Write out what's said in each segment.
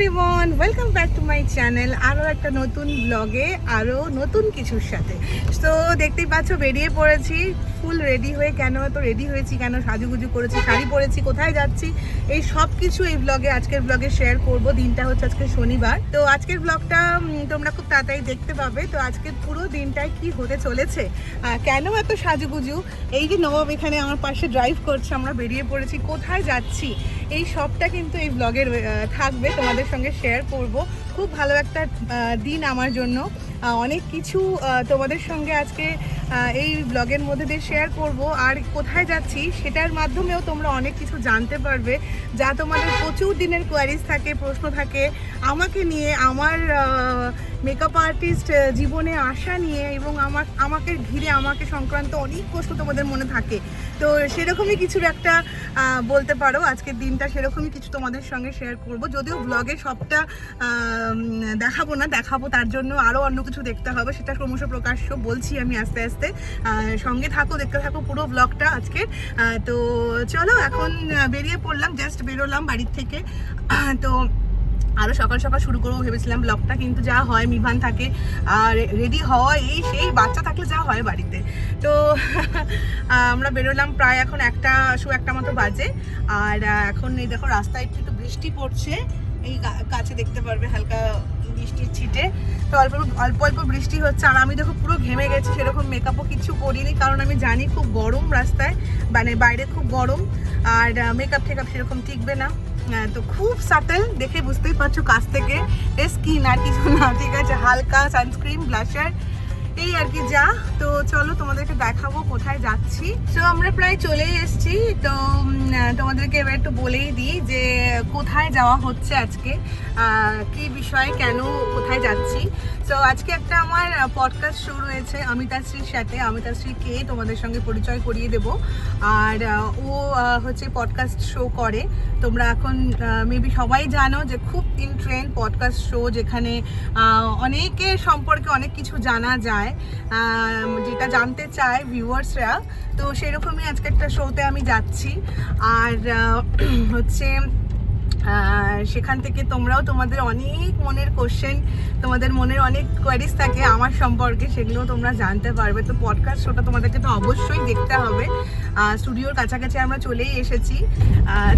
Everyone welcome back to my channel আরও একটা নতুন ব্লগে আরও নতুন কিছুর সাথে। তো দেখতেই পাচ্ছ, বেরিয়ে পড়েছি ফুল রেডি হয়ে কেন এত রেডি হয়েছি, কেন সাজুগুজু করেছি, শাড়ি পরেছি, কোথায় যাচ্ছি, এই সব কিছু এই ব্লগে আজকের ব্লগে শেয়ার করব। দিনটা হচ্ছে আজকে শনিবার। তো আজকের ব্লগটা তোমরা খুব তাড়াতাড়ি দেখতে পাবে। তো আজকের পুরো দিনটায় কি হতে চলেছে কেন এত সাজুগুজু? এই যে নবাব এখানে আমার পাশে ড্রাইভ করছে, আমরা বেরিয়ে পড়েছি, কোথায় যাচ্ছি? এই সবটা কিন্তু এই ব্লগের থাকবে। তোমাদের সঙ্গে শেয়ার করব। খুব ভালো একটা দিন আমার জন্য। অনেক কিছু তোমাদের সঙ্গে আজকে এই ব্লগের মধ্যে দিয়ে শেয়ার করব। আর কোথায় যাচ্ছি সেটার মাধ্যমেও তোমরা অনেক কিছু জানতে পারবে। যা তোমাদের প্রচুর দিনের কোয়ারিজ থাকে, প্রশ্ন থাকে। আমাকে নিয়ে আমার মেকআপ আর্টিস্ট জীবনে আসা নিয়ে এবং আমার আমাকে ঘিরে আমাকে সংক্রান্ত অনেক প্রশ্ন তোমাদের মনে থাকে। তো সেরকমই কিছুর একটা বলতে পারো আজকের দিনটা সেরকমই কিছু তোমাদের সঙ্গে শেয়ার করব। যদিও ব্লগে সবটা দেখাবো না দেখাবো তার জন্য আরও অন্য কিছু দেখতে হবে সেটা ক্রমশ প্রকাশ্য বলছি আমি আস্তে আস্তে। সঙ্গে থাকো দেখতে থাকো পুরো ব্লগটা আজকের। আহ, তো চলো এখন বেরিয়ে পড়লাম জাস্ট বেরোলাম বাড়ির থেকে। তো আরও সকাল সকাল শুরু করব ভেবেছিলাম ব্লগটা কিন্তু যা হয়, মিভান থাকে, আর রেডি হওয়া এই সেই বাচ্চা থাকলে যা হয় বাড়িতে। তো আমরা বেরোলাম প্রায় এখন একটা শো একটা মতো বাজে। আর এখন এই দেখো রাস্তায় একটু একটু বৃষ্টি পড়ছে। এই কাছে দেখতে পারবে হালকা বৃষ্টির ছিটে। তো অল্প অল্প অল্প বৃষ্টি হচ্ছে। আর আমি দেখো পুরো ঘেমে গেছি, সেরকম মেকআপও কিছু করিনি, কারণ আমি জানি খুব গরম রাস্তায় মানে বাইরে খুব গরম। আর মেকআপ টেকআপ সেরকম টিকবে না। তো খুব সাটেল দেখে বুঝতেই পারছ কাছ থেকে। স্কিন আর কিছু না ঠিক আছে? হালকা সানস্ক্রিন ব্লাশার এই আর কি যা। তো চলো তোমাদেরকে দেখাবো কোথায় যাচ্ছি। তো আমরা প্রায় চলেই এসেছি। তো তোমাদেরকে এবার একটু বলেই দিই যে, কোথায় যাওয়া হচ্ছে আজকে? কি বিষয়ে, কেন, কোথায় যাচ্ছি? তো আজকে একটা আমার পডকাস্ট শো রয়েছে অমিতাশ্রীর সাথে। অমিতাশ্রী কে, তোমাদের সঙ্গে পরিচয় করিয়ে দেব। আর ও হচ্ছে পডকাস্ট শো করে। তোমরা এখন মেবি সবাই জানো যে, খুব ইন ট্রেন্ড পডকাস্ট শো যেখানে অনেকের সম্পর্কে অনেক কিছু জানা যায়। আহ, যেটা জানতে চায় ভিউয়ার্সরা তো সেরকমই আজকে একটা শোতে আমি যাচ্ছি। আর হচ্ছে সেখান থেকে তোমরাও তোমাদের অনেক মনের কোশ্চেন তোমাদের মনের অনেক কোয়ারিজ থাকে আমার সম্পর্কে সেগুলো তোমরা জানতে পারবে। তো পডকাস্ট শোটা তোমাদেরকে তো অবশ্যই দেখতে হবে। স্টুডিওর কাছাকাছি আমরা চলেই এসেছি।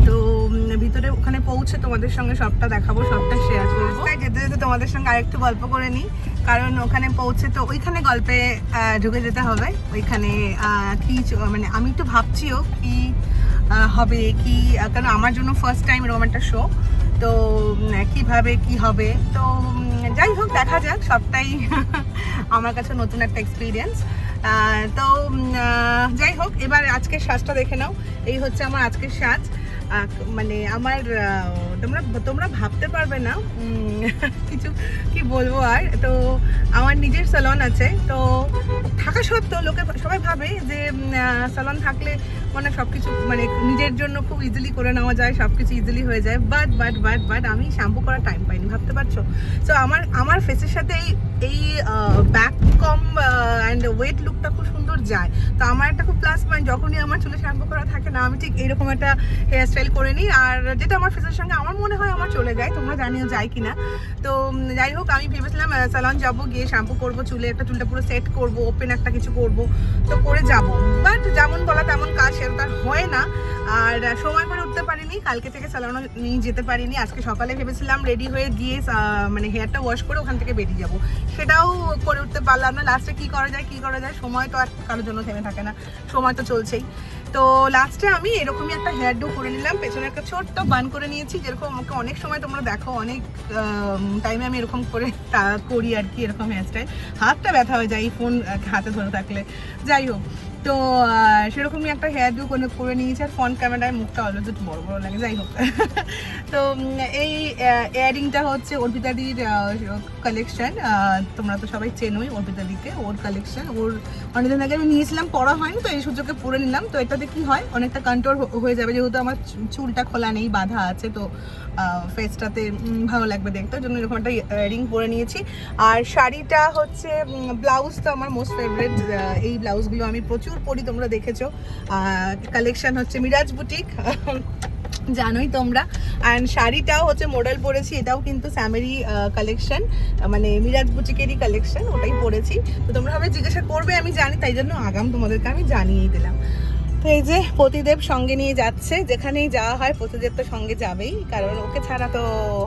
তো ভিতরে ওখানে পৌঁছে তোমাদের সঙ্গে সবটা দেখাবো সবটা শেয়ার করব। যেতে যেতে তোমাদের সঙ্গে আরেকটু গল্প করে নিই কারণ ওখানে পৌঁছে তো ওইখানে গল্পে ঢুকে যেতে হবে। ওইখানে কি মানে আমি একটু ভাবছিও কি হবে, কি কারণ আমার জন্য ফার্স্ট টাইম এরকম একটা শো তো কীভাবে, কি হবে? তো যাই হোক, দেখা যাক, সবটাই আমার কাছে নতুন একটা এক্সপিরিয়েন্স তো যাই হোক, এবার আজকের সাজটা দেখে নাও। এই হচ্ছে আমার আজকের সাজ। মানে আমার তোমরা তোমরা ভাবতে পারবে না কিছু কি বলব আর। তো আমার নিজের স্যালন আছে, তো থাকা সত্ত্বেও লোকে সবাই ভাবে যে স্যালন থাকলে মানে সব কিছু মানে নিজের জন্য খুব ইজিলি করে নেওয়া যায় সব কিছু ইজিলি হয়ে যায়। বাট বাট বাট বাট আমি শ্যাম্পু করার টাইম পাইনি, ভাবতে পারছ? সো আমার আমার ফেসের সাথে এই এই ব্যাক কম যায়। তো আমার একটা খুব প্লাস পয়েন্ট যখনই আমার চুলে শ্যাম্পু করা থাকে না, আমি ঠিক এরকম একটা হেয়ার স্টাইল করে নিই। আর যেটা আমার ফেসের সঙ্গে আমার মনে হয় আমার চলে যায়, তোমরা জানিও যায় কিনা। তো যাই হোক, আমি ভেবেছিলাম স্যালন যাব, গিয়ে শ্যাম্পু করব, চুলে একটা, চুলটা পুরো সেট করব ওপেন একটা কিছু করব, তো করে যাব। বাট যেমন বলা তেমন কাজ সেটা আর হয় না। আর সময় করে উঠতে পারিনি, কালকে থেকে স্যালনও নিয়ে যেতে পারিনি। আজকে সকালে ভেবেছিলাম রেডি হয়ে গিয়ে মানে হেয়ারটা ওয়াশ করে ওখান থেকে বেরিয়ে যাব। সেটাও করে উঠতে পারলাম না। লাস্টে কি করা যায়, কি করা যায়, সময় তো আর কারোর জন্য থেমে থাকে না। সময় তো চলছেই। তো লাস্টে আমি এরকমই একটা হেয়ার ডু করে নিলাম। পেছনে একটা ছোট্ট বান করে নিয়েছি, যেরকম আমাকে অনেক সময় তোমরা দেখো, অনেক টাইমে আমি এরকম করে করি আর কি, এরকম হেয়ার স্টাইল হাতটা ব্যথা হয়ে যায় ফোন হাতে ধরে থাকলে। যাই হোক। তো সেরকমই একটা হেয়ার ডু করে করে নিয়েছি আর ফ্রন্ট ক্যামেরায় মুখটা অলরেডি একটু বড় বড় লাগে, যাই হোক। তো এই ইয়ারিংটা হচ্ছে অর্পিতাদির কালেকশন তোমরা তো সবাই চেনোই অর্পিতাদিকে ওর কালেকশন ওর অনেকদিন আগে আমি নিয়েছিলাম, পড়া হয়নি, তো এই সুযোগে পরে নিলাম। তো এটাতে কি হয়? অনেকটা কন্ট্রোল হয়ে যাবে, যেহেতু আমার চুলটা খোলা নেই, বাধা আছে, তো ফেসটাতে ভালো লাগবে দেখতে, ওই জন্য এরকম একটা রিং পরে নিয়েছি। আর শাড়িটা হচ্ছে ব্লাউজ তো আমার মোস্ট ফেভারেট এই ব্লাউজগুলো আমি প্রচুর পরি, তোমরা দেখেছ। কালেকশন হচ্ছে মিরাজ বুটিক জানোই তোমরা। অ্যান্ড শাড়িটাও হচ্ছে মডেল পরেছি, এটাও কিন্তু স্যামেরি কালেকশন মানে মিরাজ বুটিকেরই কালেকশন ওটাই পরেছি। তো তোমরা হবে জিজ্ঞাসা করবে, আমি জানি, তাই জন্য আগাম তোমাদেরকে আমি জানিয়েই দিলাম। তো এই যে প্রতিদেব সঙ্গে নিয়ে যাচ্ছে যেখানেই যাওয়া হয় প্রতিদেব তো সঙ্গে যাবেই কারণ ওকে ছাড়া তো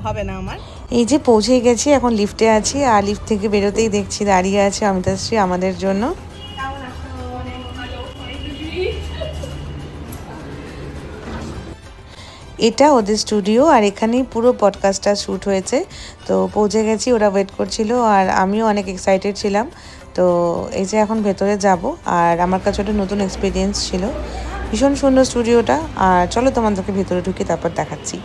হবে না আমার। এই যে পৌঁছে গেছি এখন লিফটে আছি আর লিফট থেকে বেরোতেই দেখছি দাঁড়িয়ে আছে অমিতাশ্রী আমাদের জন্য। এটা ওদের স্টুডিও আর এখানেই পুরো পডকাস্টটা শ্যুট হয়েছে। তো পৌঁছে গেছি ওরা ওয়েট করছিল আর আমিও অনেক এক্সাইটেড ছিলাম। তো এই যে এখন ভেতরে যাব, আর আমার কাছে ওটা নতুন এক্সপিরিয়েন্স ছিল। ভীষণ সুন্দর স্টুডিওটা আর চলো তোমাদেরকে ভেতরে ঢুকে তারপর দেখাচ্ছি।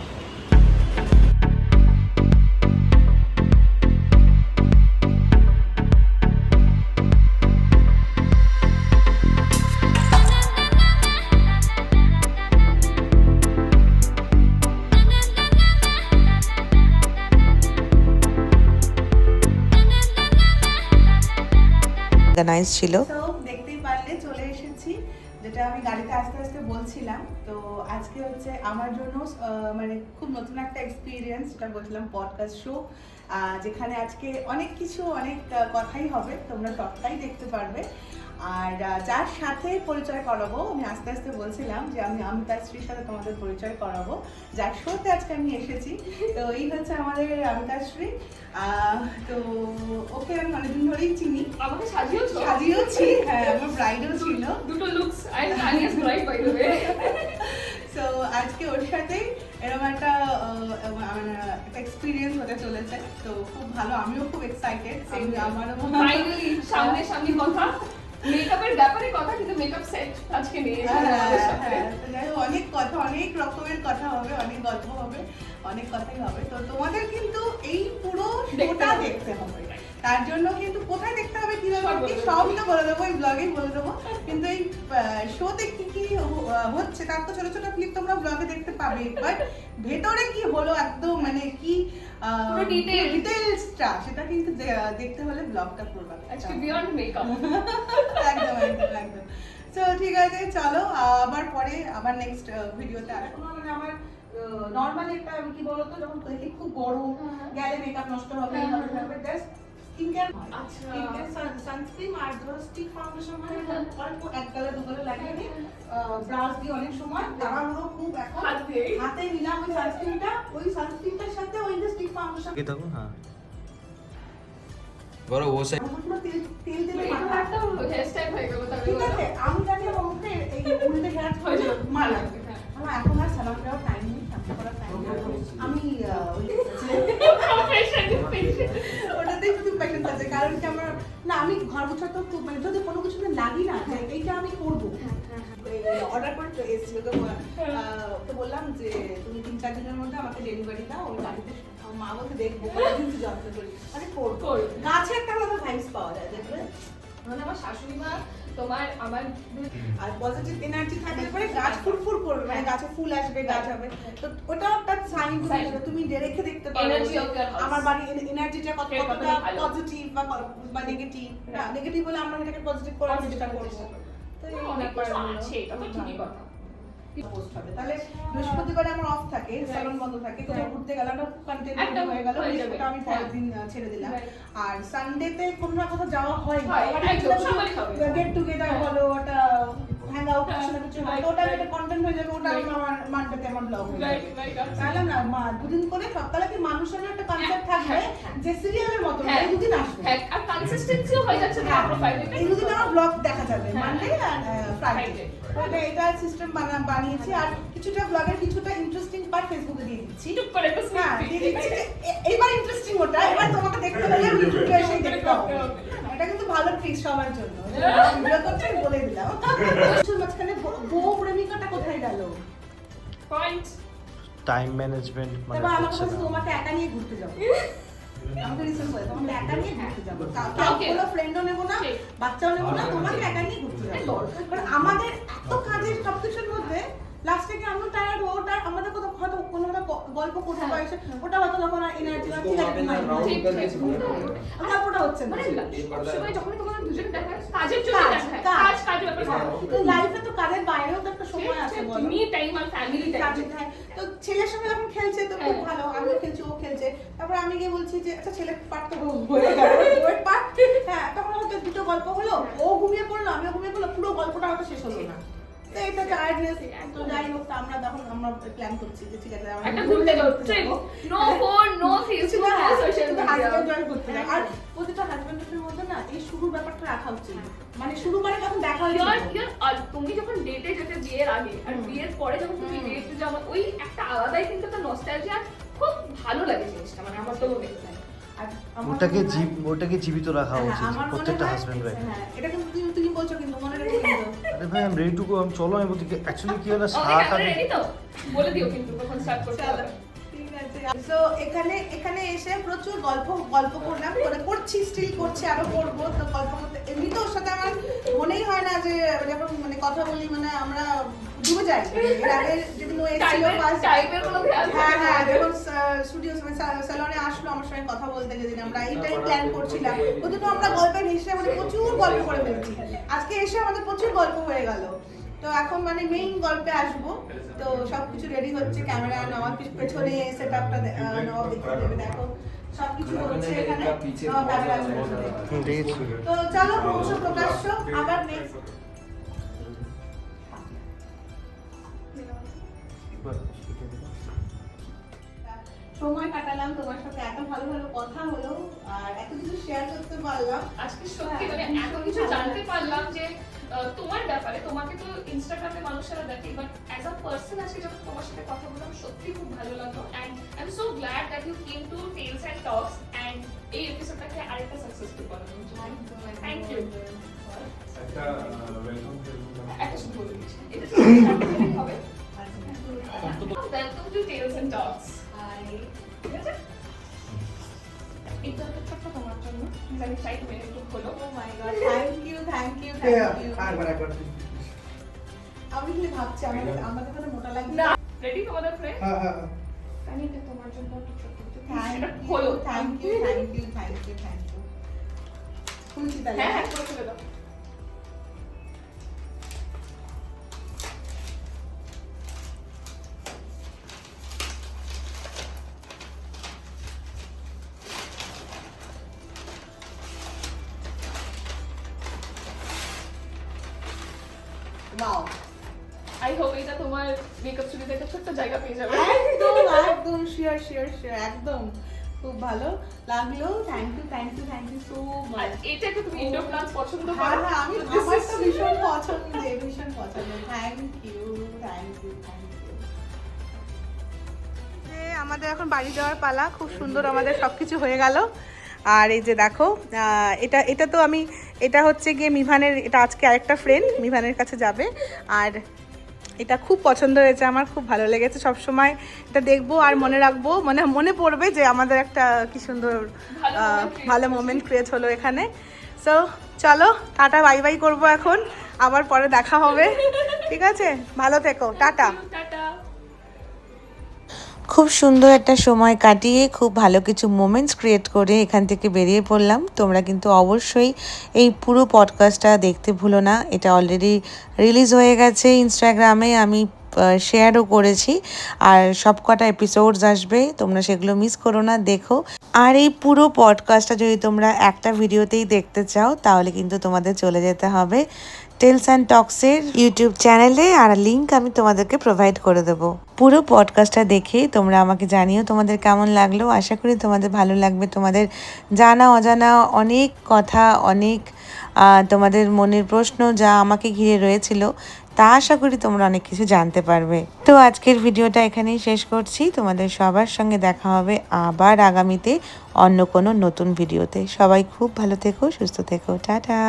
অর্গানাইজ ছিল। দেখতেই পারলে চলে এসেছি, যেটা আমি গাড়িতে আস্তে আস্তে বলছিলাম। তো আজকে হচ্ছে আমার জন্য মানে খুব নতুন একটা এক্সপিরিয়েন্স যেটা বলছিলাম পডকাস্ট শো যেখানে আজকে অনেক কিছু, অনেক কথাই হবে, তোমরা সবটাই দেখতে পারবে। আর যার সাথে পরিচয় করাবো আমি আস্তে আস্তে বলছিলাম যে আমি অমিতাশ্রীর সাথে তোমাদের পরিচয় করাবো। যার শোতে আজকে আমি এসেছি তো এই হচ্ছে আমাদের অমিতাশ্রী আহ, তো ওকে আমি অনেকদিন ধরেই চিনি। আমাকে সাজিয়েছো সাজিয়েওছি হ্যাঁ আমার ব্রাইডও ছিল। দুটো looks I Tania's bright by the way so আজকে ওর সাথে এরকম একটা মানে একটা এক্সপিরিয়েন্স হতে চলেছে। তো খুব ভালো আমিও খুব এক্সাইটেড আমারও। সামনে সামনে কথা। মেকআপের ব্যাপারে কথা কিন্তু মেকআপ সেট আজকে নিয়ে হ্যাঁ, হ্যাঁ, হোক, অনেক কথা অনেক রকমের কথা হবে অনেক গল্প হবে অনেক কথাই হবে। তো তোমাদের কিন্তু এই পুরো শোটা দেখতে হবে। তার জন্য কিন্তু কোথায় দেখতে হবে কীভাবে সব তো বলে দেবো এই ব্লগেই বলে দেবো। কিন্তু এই শোতে কি কি হচ্ছে তার তো ছোট ছোট ক্লিপ তোমরা ব্লগে দেখতে পাবে। বাট ভেতরে কি হলো একদম মানে কি ডিটেলসটা সেটা কিন্তু দেখতে হলে ব্লগটা পুরো আজকে বিয়ন্ড মেকআপ একদম একদম একদম। তো ঠিক আছে চলো আবার পরে আবার নেক্সট ভিডিওতে আসব। মানে আমার নর্মালি একটা আমি কি বলতো যখন দেখি খুব গরম গেলে মেকআপ নষ্ট হবে হ্যাঁ, এইভাবে হ্যাঁ। জাস্ট স্কিন কেয়ার আচ্ছা। সানস্ক্রিন আর ধরো স্টিক ফাউন্ডেশন মানে অল্প এক গালে দু গালে লাগিয়ে নিই। ব্রাশ দিয়ে অনেক সময়। তাড়াহুড়ো খুব এখন হাত হাতে নিলাম ওই সানস্ক্রিনটা ওই সানস্ক্রিনটার সাথে ওই যে স্টিক ফাউন্ডেশন কি থাকো হ্যাঁ। বড় ও সাইড তেল তেল দিলে এটা মাথা একটা হয়ে গেল তাহলে ঠিক আছে আমি জানি আমার এই উল্টে হেয়ার হয়ে যাবে। মা লাগবে। হ্যাঁ। আমার এখন আর সালাম দেওয়ার টাইম আমি শুধু প্যাশন আছে কারণ কি আমার না আমি ঘর গোছাতে খুব মানে যদি কোনো কিছুতে লাগি না এইটা আমি করব। অর্ডার করে তো এসেছিল তো আহ, তো বললাম যে তুমি তিন চার দিনের মধ্যে আমাকে ডেলিভারি দাও ওই বাড়িতে মা বলতে দেখব কতদিন তুই যত্ন করি? করব। করব। গাছে একটা আলাদা ভাইবস পাওয়া যায় দেখবে মানে আমার শাশুড়ি মা তোমার আমার আর পজিটিভ এনার্জি থাকলে পরে গাছ ফুরফুর করবে মানে গাছে ফুল আসবে গাছ হবে। তো ওটাও একটা সাইন. তুমি রেখে দেখতে পারো. আমার বাড়ি এনার্জিটা কত কতটা পজিটিভ বা বা নেগেটিভ নেগেটিভ বলে আমরা এটাকে পজিটিভ করে Positive চেষ্টা করে করব। তো অনেক কিছু আছে এটা তো ঠিকই কথা। Post হবে। তাহলে বৃহস্পতিবারে আমার অফ থাকে স্যালন বন্ধ থাকে কোথাও ঘুরতে গেলাম কন্টেন্ট হয়ে গেল ওটা আমি পরের দিন ছেড়ে দিলাম. আর সানডেতে কোনো না কোথাও যাওয়া হয় হয়। গেট টুগেদার হ্যাঁ। বলো ওটা হ্যাং আউট কিছু কিছু হয় ওটা একটা কন্টেন্ট হয়ে যাবে ওটা আমার মানটাতে আমার ব্লগ তাহলে না মা দুদিন করে সপ্তাহে কি মানুষের একটা কনসেপ্ট হ্যাঁ, থাকবে হ্যাঁ, হ্যাঁ। যে সিরিয়ালের মতো। এই দুদিন আসবে। আর কনসিস্টেন্সিও হয়ে যাচ্ছে তোমার প্রোফাইলে এই দুদিন আমার ব্লগ দেখা যাবে হ্যাঁ। মানডে আর ফ্রাইডে Friday. এটা সিস্টেম বানিয়েছি আর কিছুটা ব্লগের কিছুটা ইন্টারেস্টিং পার্ট ফেসবুকে দিয়ে দিচ্ছি। চুপ করে হ্যাঁ স্নিপ দিয়ে দিচ্ছি যে এবার ইন্টারেস্টিং ওটা এবার তোমাকে দেখতে হলে ইউটিউবে এসে দেখতে হবে এটা কিন্তু ভালো ট্রিক সবার জন্য। ভিডিও করতে বলে দিলাম। মাঝখানে বউ প্রেমিকাটা কোথায় গেল? পয়েন্ট টাইম ম্যানেজমেন্ট মানে হচ্ছে না। তোমাকে একা নিয়ে ঘুরতে যাব। আমাকে রিসেন্ট তোমাকে একা নিয়ে ঘুরতে যাব। কাউকে কাউকে কোনো ফ্রেন্ডও নেব না ঠিক। বাচ্চাও নেব না তোমাকে একা নিয়ে ঘুরতে যাব। কারণ আমাদের এত কাজের সবকিছুর মধ্যে লাস্টে কি টায়ার্ড ওটা আমাদের কোথাও হয়তো কোনো একটা গল্প করতে হ্যাঁ। পারছে ওটা হয়তো তখন আর এনার্জি না ঠিক আছে গল্পটা হচ্ছে না। মানে তোমাদের দুজনে দেখা কাজের জন্য কাজ, কাজ। হ্যাঁ, লাইফে তো কাজের বাইরেও তো একটা সময় আছে বলো। মি টাইম আর ফ্যামিলি টাইম হ্যাঁ। তো তো ছেলের সঙ্গে যখন খেলছে তো খুব ভালো আমিও খেলছি ও খেলছে। তারপর আমি গিয়ে বলছি যে আচ্ছা ছেলে পার্ট তো হয়ে। গেল হ্যাঁ তখন হয়তো দুটো গল্প হলো ও ঘুমিয়ে পড়ল আমিও ঘুমিয়ে পড়ল পুরো গল্পটা হয়তো শেষ হলো না। তো টায়ার্ডনেস তো যাই হোক আমরা তখন আমরা প্ল্যান করছি যে ঠিক আছে একটা ঘুরতে trip no phone no Facebook no social media করতে আর প্রতিটা হাজবেন্ডের মধ্যে না এই শুরুর ব্যাপারটা রাখা উচিত। মানে শুরু মানে যখন দেখা তুমি যখন ডেটে যেতে বিয়ের আগে আর বিয়ের পরে যখন তুমি ডেটে যাব ওই একটা আলাদাই কিন্তু একটা নস্টালজিয়া খুব ভালো লাগে জিনিসটা মানে আমার তো মনে হয়। ওটাকে জীব ওটাকে জীবিত রাখা হ্যাঁ, উচিত প্রত্যেকটা হাজবেন্ড ওয়াইফ হ্যাঁ, এটা কিন্তু তুমি তুমি বলছো কিন্তু মনে রেখো কিন্তু আরে ভাই আমি রেডি টু গো আমি চলো আমি বলতে অ্যাকচুয়ালি কি হলো? সাত আমি রেডি তো? বলে দিও কিন্তু কখন স্টার্ট করতে হবে। তো এখানে এখানে এসে প্রচুর গল্প গল্প করলাম করে করছি স্টিল করছি আরও করব তো গল্প করতে এমনিতে ওর সাথে আমার মনেই হয় না যে যখন মানে কথা বলি মানে আমরা ডুবে যাই। এর আগে যেদিন ও এসেছিল হ্যাঁ হ্যাঁ যখন স্টুডিও স্যালনে আসলো আমার সঙ্গে কথা বলতে যেদিন আমরা এইটাই প্ল্যান করছিলাম ওদিনও আমরা গল্পের হিসেবে মানে প্রচুর গল্প করে ফেলেছি। আজকে এসে আমাদের প্রচুর গল্প হয়ে গেল। তো এখন মানে মেইন গল্পে আসব। তো সবকিছু রেডি হচ্ছে ক্যামেরা নেওয়া পিছ- পেছনে সেট আপটা নেওয়া দেখতে দেবে দেখো। সবকিছু হচ্ছে এখানে। তো চলো প্রকাশ্য আবার নেক্সট সময় কাটালাম তোমার সাথে এত ভালো ভালো কথা হলো আর এত কিছু শেয়ার করতে পারলাম। আজকে সত্যি মানে এত কিছু জানতে পারলাম যে তোমার ব্যাপারে তোমাকে তো ইনস্টাগ্রামে মানুষেরা দেখে বাট অ্যাজ আ পার্সন আজকে যখন তোমার সাথে কথা বললাম সত্যি খুব ভালো লাগল। And I am so glad that you came to tales and talks and এই এপিসোডটাকে আরেকটা সাকসেসফুল করার জন্য থ্যাংক ইউ একটা ওয়েলকাম একটা শুধু বলে দিচ্ছি এটা হবে। Welcome to tales and talks ঠিক আছে এটা একটা ছোট্ট তোমার জন্য আমি চাই তুমি একটু খোলো ও my god thank you thank you thank you আমি খালি ভাবছি আমাদের মোটা লাগবে না রেডি তোমাদের ফ্রেন্ড আমি এটা তোমার জন্য একটু ছোট্ট থ্যাংক ইউ খোলো thank you thank you thank you thank you খুলছি তাহলে হ্যাঁ হ্যাঁ করে ফেলে দাও। ওয়াও আই হোপ এটা তোমার মেকআপ স্টুডিওতে একটা ছোট্ট জায়গা পেয়ে যাবে। একদম একদম শিওর শিওর শিওর একদম। খুব ভালো লাগল। Thank you thank you thank you so much এটাকে তুমি ইনডোর পছন্দ হ্যাঁ করো। হ্যাঁ আমি আমার তো ভীষণ পছন্দ ভীষণ পছন্দ। Thank you thank you thank you আমাদের এখন বাড়ি যাওয়ার পালা। খুব সুন্দর আমাদের সবকিছু হয়ে গেল। আর এই যে দেখো এটা এটা তো আমি এটা হচ্ছে গিয়ে মিভানের এটা আজকে আরেকটা ফ্রেন্ড মিভানের কাছে যাবে। আর এটা খুব পছন্দ হয়েছে আমার খুব ভালো লেগেছে। সব সময় এটা দেখব আর মনে রাখব মানে মনে পড়বে যে আমাদের একটা কি সুন্দর ভালো মোমেন্ট ক্রিয়েট হলো। এখানে। সো চলো টাটা বাই বাই করব এখন। আবার পরে দেখা হবে। ঠিক আছে? ভালো থেকো টাটা। টাটা। খুব সুন্দর একটা সময় কাটিয়ে খুব ভালো কিছু মোমেন্টস ক্রিয়েট করে এখান থেকে বেরিয়ে পড়লাম। তোমরা কিন্তু অবশ্যই এই পুরো পডকাস্টটা দেখতে ভুলো না। এটা অলরেডি রিলিজ হয়ে গেছে ইনস্টাগ্রামে আমি শেয়ারও করেছি। আর সব কটা এপিসোডস আসবে, তোমরা সেগুলো মিস করো না, দেখো। আর এই পুরো পডকাস্টটা যদি তোমরা একটা ভিডিওতেই দেখতে চাও, তাহলে কিন্তু তোমাদের চলে যেতে হবে। টেলস অ্যান্ড টক্সের ইউটিউব চ্যানেলে আর লিঙ্ক আমি তোমাদেরকে প্রোভাইড করে দেবো। পুরো পডকাস্টটা দেখে তোমরা আমাকে জানিও তোমাদের কেমন লাগল। আশা করি তোমাদের ভালো লাগবে। তোমাদের জানা, অজানা অনেক কথা, অনেক তোমাদের মনের প্রশ্ন যা আমাকে ঘিরে রয়েছিল, তা আশা করি তোমরা অনেক কিছু জানতে পারবে। তো আজকের ভিডিওটা এখানেই শেষ করছি। তোমাদের সবার সঙ্গে দেখা হবে আবার আগামীতে অন্য কোনো নতুন ভিডিওতে। সবাই খুব ভালো থেকো, সুস্থ থেকো। টাটা!